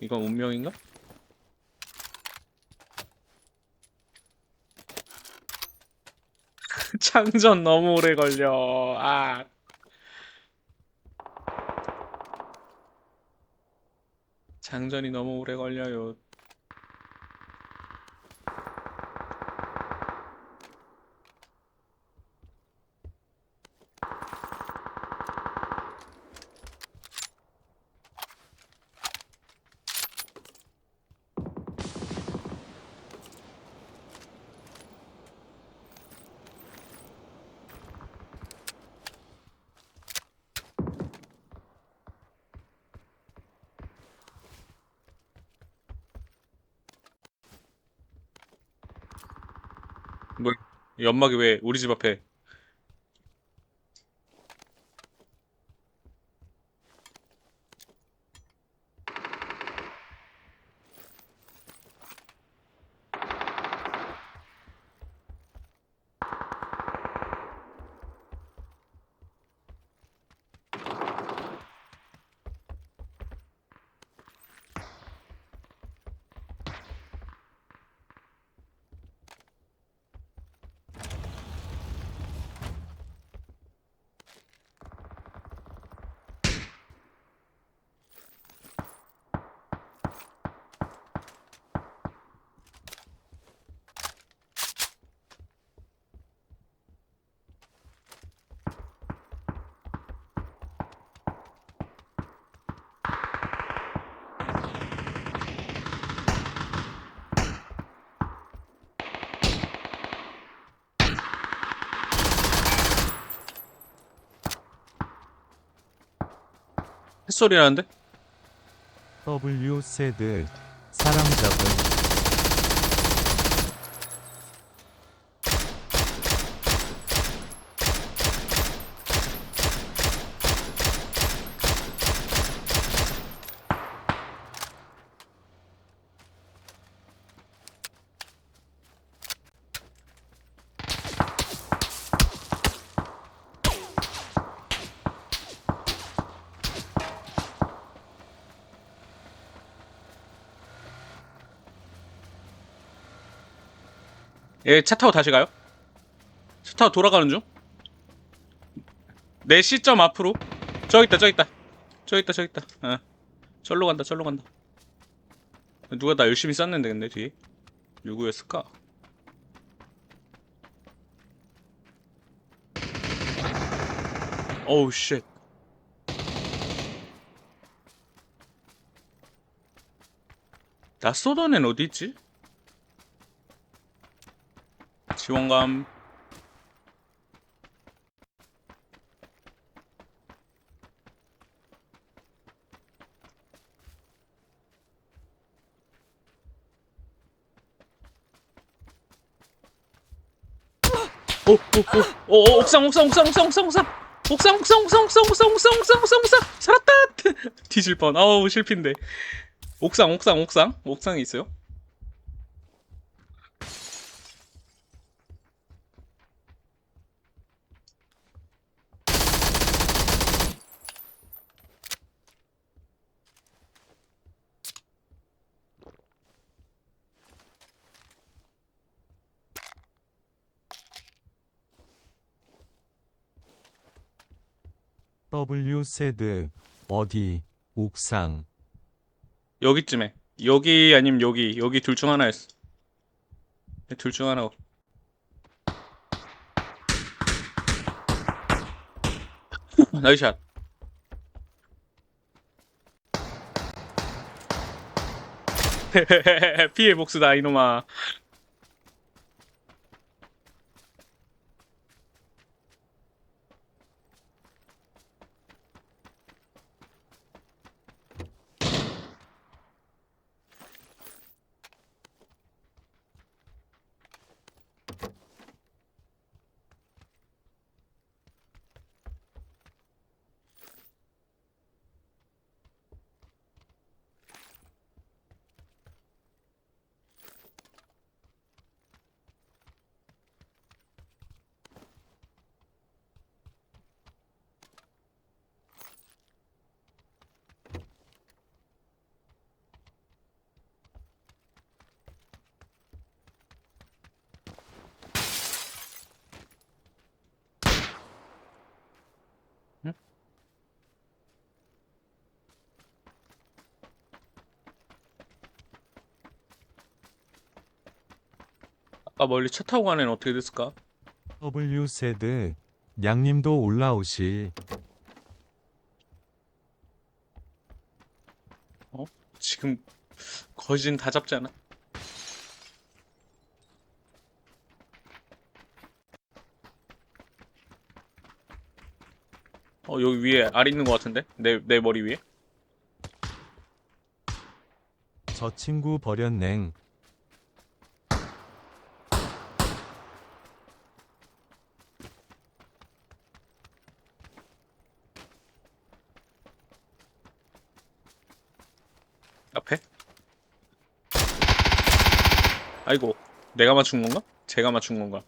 이건 운명인가? 창전 너무 오래 걸려. 아. 장전이 너무 오래 걸려요. 뭐 연막이 왜 우리 집 앞에? 햇소리 나는데? W 세드 사람 잡은 얘차 타고 다시 가요? 차 타고 돌아가는 중? 내 시점 앞으로 저기 있다 저기 있다 저기 있다 저기 있다 어 절로 간다 절로 간다 누가 나 열심히 쐈는데 근데 뒤에 누구였을까? 오우 쉣 나 쏘던 애는 어디 있지? 지원감 오, 오, 오, 오, 오, 옥상, 옥상, 옥상, 옥상, 옥상, 옥상, 옥상, 옥상, 옥상, 옥상, 옥상, 옥상, 옥상, 옥상, 옥상, 살았다. 뒤질 뻔. 아우 실핀데. 옥상, 옥상, 옥상, 옥상에 있어요. W 세드 어디 옥상 여기쯤에. 여기 아니면 여기, 여기 둘 중 하나였어. 둘 중 하나. 나이샷. 피해 복수다 이놈아. 아까 멀리 차 타고 가는 애는 어떻게 됐을까? W 세드 양님도 올라오시. 지금 거진 다 잡지 않아? 어 여기 위에 알 있는 것 같은데? 내 내 머리 위에? 저 친구 버렸냉. 앞에? 아이고 내가 맞춘 건가? 제가 맞춘 건가?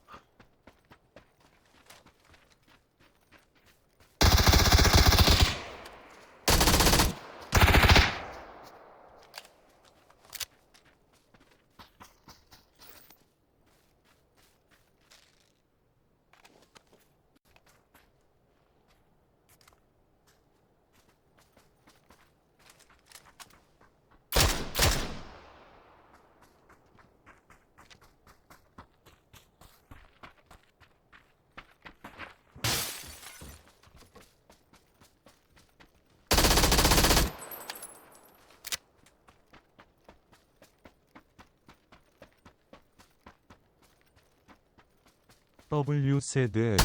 W 세드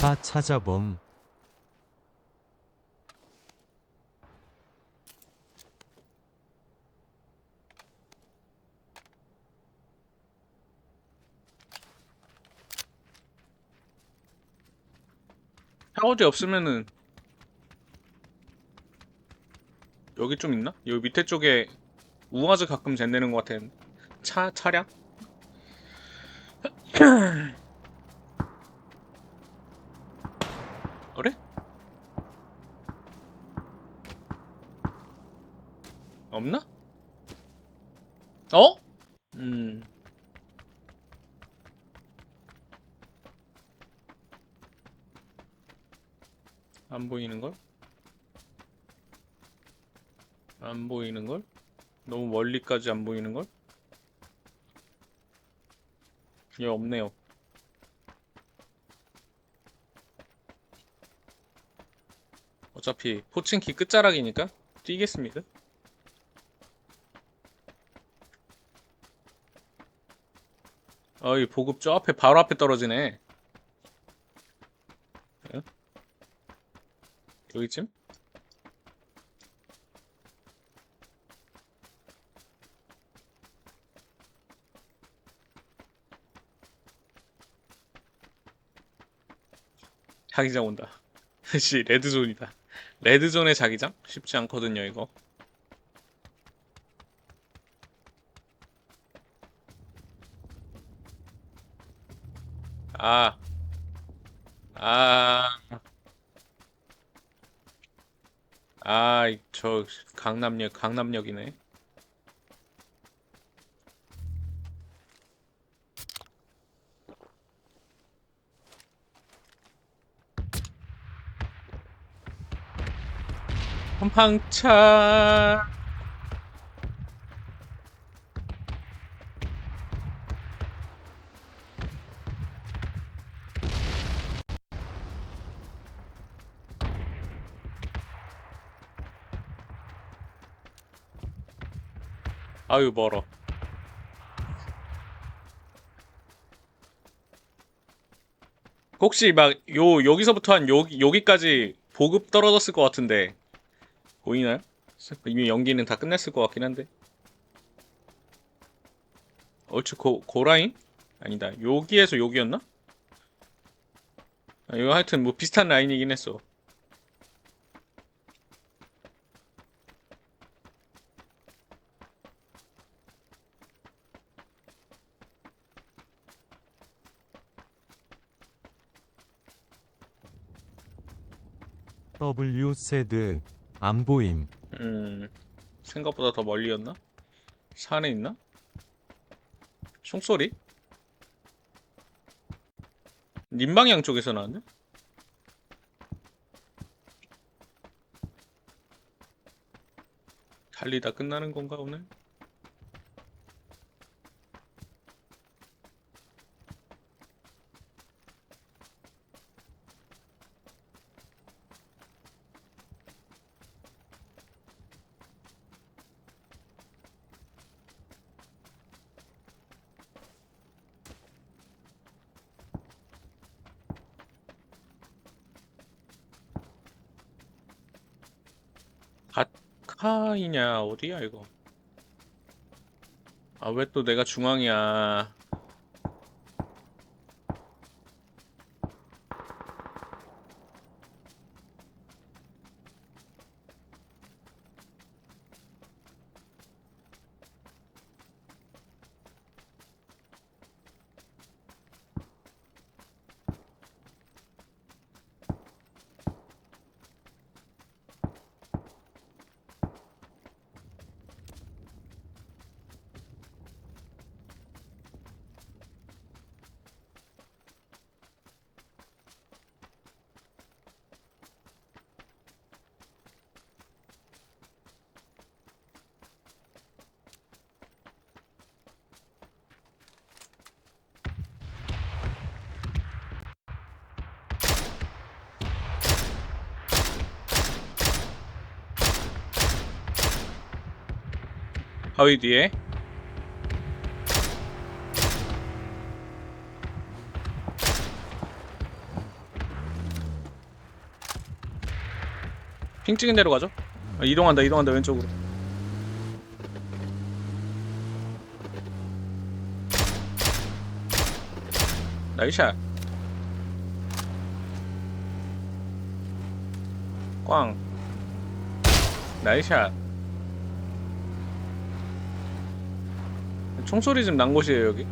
4 찾아봄. 샤워지 없으면은 여기 좀 있나? 여기 밑에 쪽에 우아즈 가끔 젠내는 것 같은 차 차량? 그래? 없나? 어? 음. 안 보이는 걸? 안 보이는 걸? 너무 멀리까지 안 보이는 걸? 얘 없네요. 어차피 포칭키 끝자락이니까 뛰겠습니다. 어이 보급 저 앞에 바로 앞에 떨어지네. 예? 여기쯤? 자기장 온다. 씨, 레드존이다. 레드존의 자기장? 쉽지 않거든요, 이거. 아. 아. 아, 이- 저 강남역, 강남역이네. 한방차. 아유 멀어. 혹시 막 요 여기서부터 한 여기 여기까지 보급 떨어졌을 것 같은데 보이나요? 이미 연기는 다 끝냈을 것 같긴 한데. 얼추 고 고라인? 아니다. 여기에서 여기였나? 아, 이거 하여튼 뭐 비슷한 라인이긴 했어. W 세드 안 보임. 음 생각보다 더 멀리였나? 산에 있나? 총소리? 님방향 쪽에서 나왔네? 달리다 끝나는 건가 오늘? 카이냐 어디야 이거? 아 왜 또 내가 중앙이야? 바위 뒤에. 핑 찍은 대로 가죠? 아, 이동한다 이동한다 왼쪽으로. 나이샷. 꽝. 나이샷 총소리 좀 난 곳이에요 여기?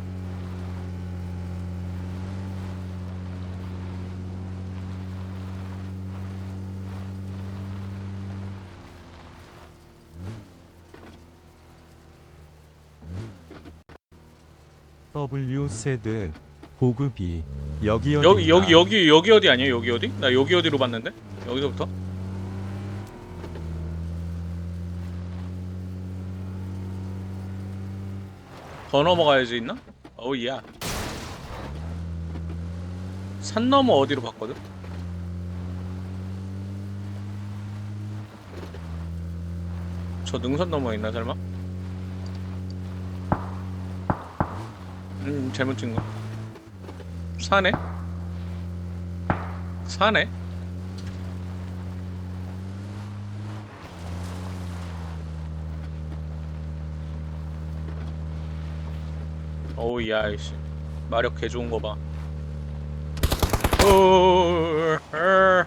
W 세드 보급이 여기 여기 여기 여기 여기 어디 아니에요? 여기 어디? 나 여기 어디로 봤는데? 여기서부터 더 넘어가야지 있나? 어우야 산 넘어 어디로 봤거든? 저 능선 넘어 있나 설마? 음 잘못 찍은 거 사네? 사네? 어우 야 이씨 마력 개 좋은 거 봐. 어, 어.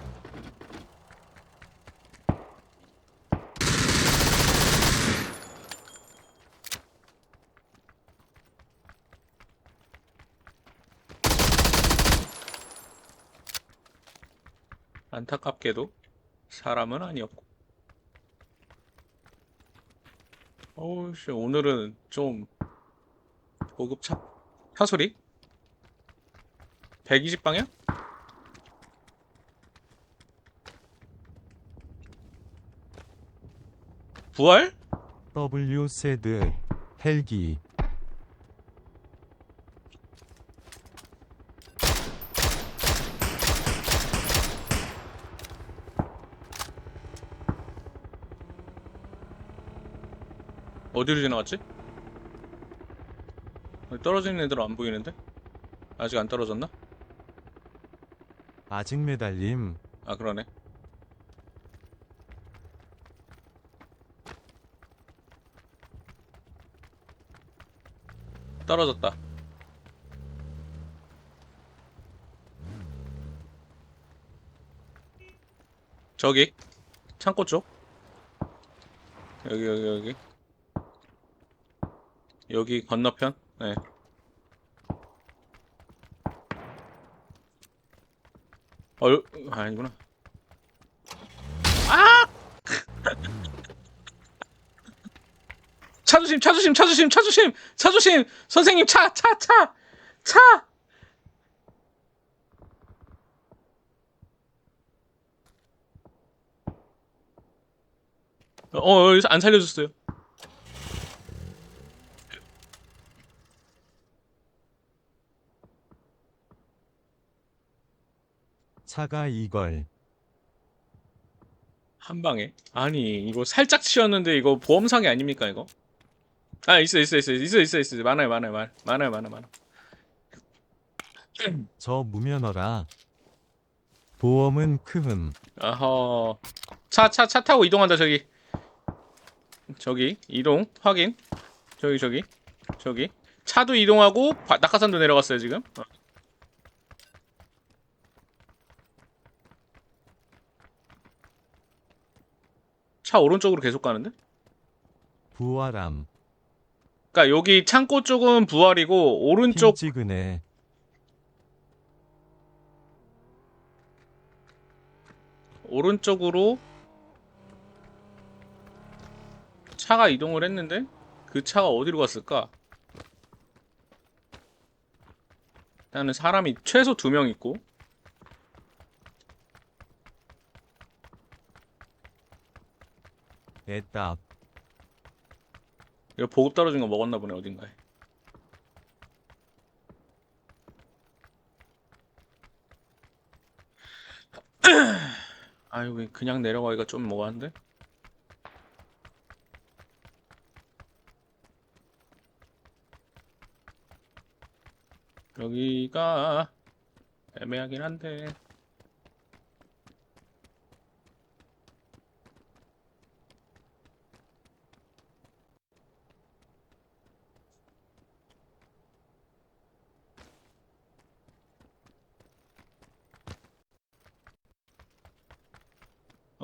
안타깝게도 사람은 아니었고. 어우 씨 오늘은 좀 고급 차 차소리? 120방향? 부활? W 세드 헬기 어디로 지나갔지? 떨어지는 애들 안 보이는데? 아직 안 떨어졌나? 아직 매달림 아 그러네. 떨어졌다. 저기 창고 쪽. 여기 여기 여기. 여기 건너편. 네. 어, 여- 아, 아니구나. 아! 차주심, 차주심, 차주심, 차주심, 차주심, 선생님 차, 차, 차, 차. 어, 여기서 안 살려줬어요. 차가 이걸 한 방에. 아니, 이거 살짝 치였는데 이거 보험상이 아닙니까, 이거? 아, 있어, 있어, 있어, 있어, 있어, 있어. 많아요, 많아요, 많아요, 많아요, 많아요, 많아요. 저 무면허라 보험은 크흠 아허. 차, 차, 차 타고 이동한다, 저기. 저기, 이동, 확인. 저기, 저기, 저기. 차도 이동하고, 바- 낙하산도 내려갔어요, 지금. 차 오른쪽으로 계속 가는데? 부활함 그니까 여기 창고 쪽은 부활이고, 오른쪽, 핑찍은해 오른쪽으로 차가 이동을 했는데, 그 차가 어디로 갔을까? 일단은 사람이 최소 두 명 있고, 애답 이거 보급 떨어진 거 먹었나 보네 어딘가에. 아이고 그냥 내려가기가 좀 뭐한데? 여기가 애매하긴 한데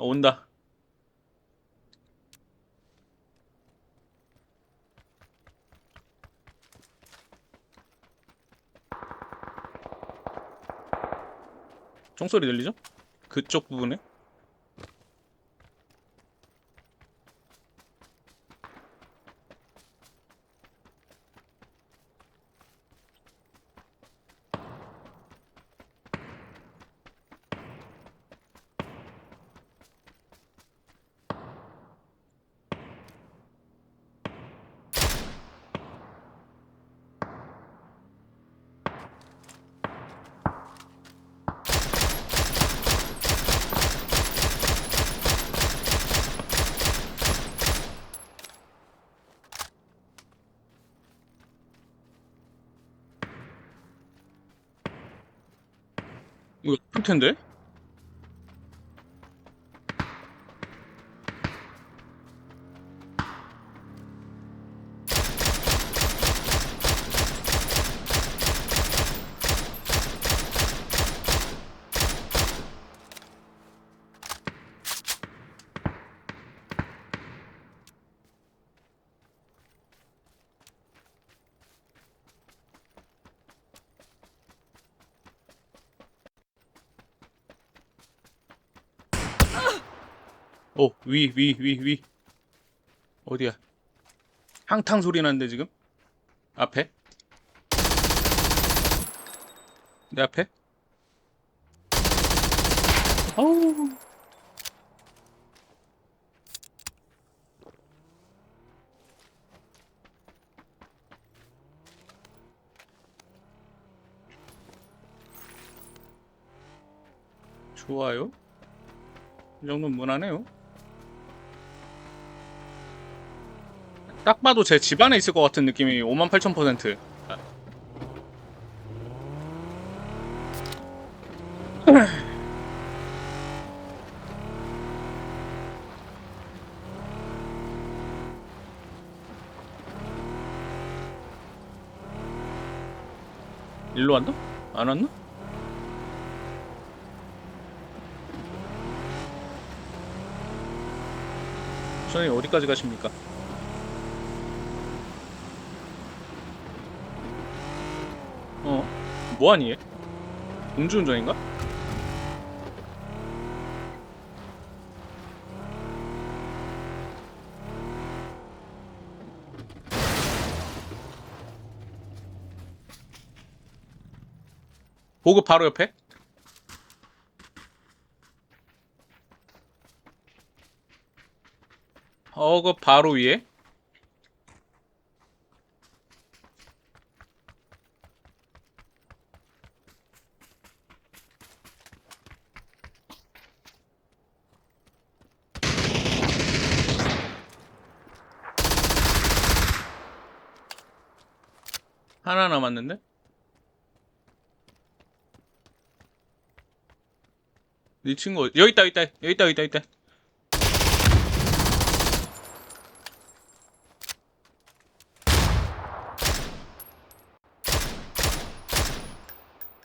어, 온다 총소리 들리죠? 그쪽 부분에 텐데? 어, 위, 위, 위, 위. 어디야? 항탕 소리 나는데 지금? 앞에? 내 앞에? 어우. 좋아요. 이 정도면 무난해요. 딱 봐도 제 집 안에 있을 것 같은 느낌이 58,000%. 아. 일로 왔나? 안 왔나? 선생님 어디까지 가십니까? 어, 뭐하니 얘? 음주운전인가? 보급 바로 옆에? 어, 그 바로 위에. 하나 남았는데? 네 친구 여기 있다 여기 있다. 여기 있다 여기 있다 여기 있다.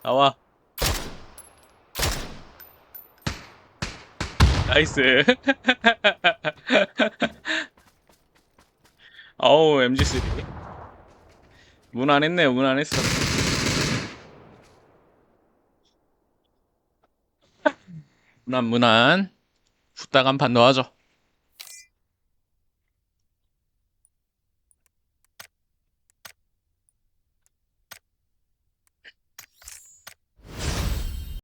나와. 나이스. 어우 MG3 무난했네요 무난했어 무난 무난 후딱 한판 넣어줘